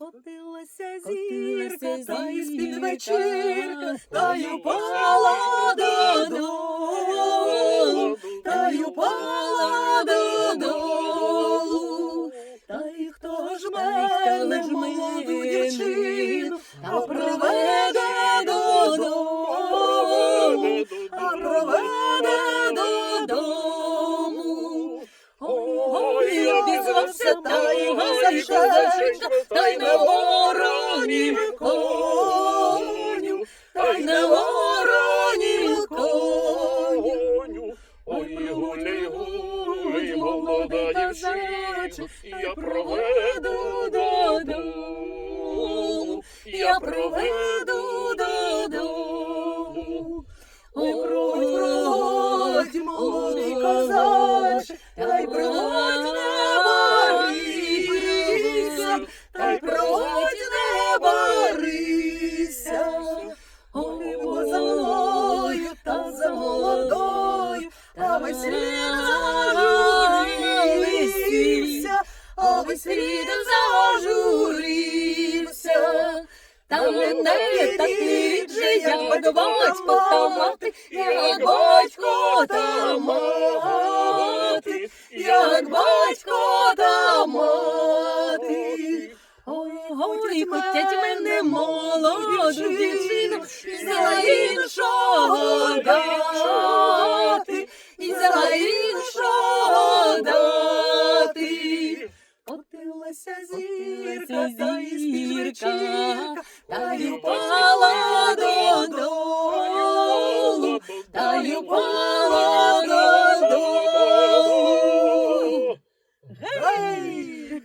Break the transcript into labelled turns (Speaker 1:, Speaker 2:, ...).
Speaker 1: Котилася зірка, та й з-під вечірка,
Speaker 2: та й
Speaker 1: упала додолу, та й упала додолу. Та й хто ж мене, молоду дівчину, а проведе обізвався та й газаченька, та й на вороні коню, та й на вороні коню.
Speaker 3: Ой, гуляй, гуляй, молода дівчинко, я проведу додому, я проведу додому.
Speaker 1: Ой, бродь, молодий козаче, та й бродь світ зажурився.
Speaker 2: Та мене такий же, як батько та мати, як батько та мати,
Speaker 1: як батько та мати. Ой,
Speaker 2: хотять мене молоду дівчину,
Speaker 1: взяла іншого дати, вечірка, та й упала додолу, та й упала додолу. Гей!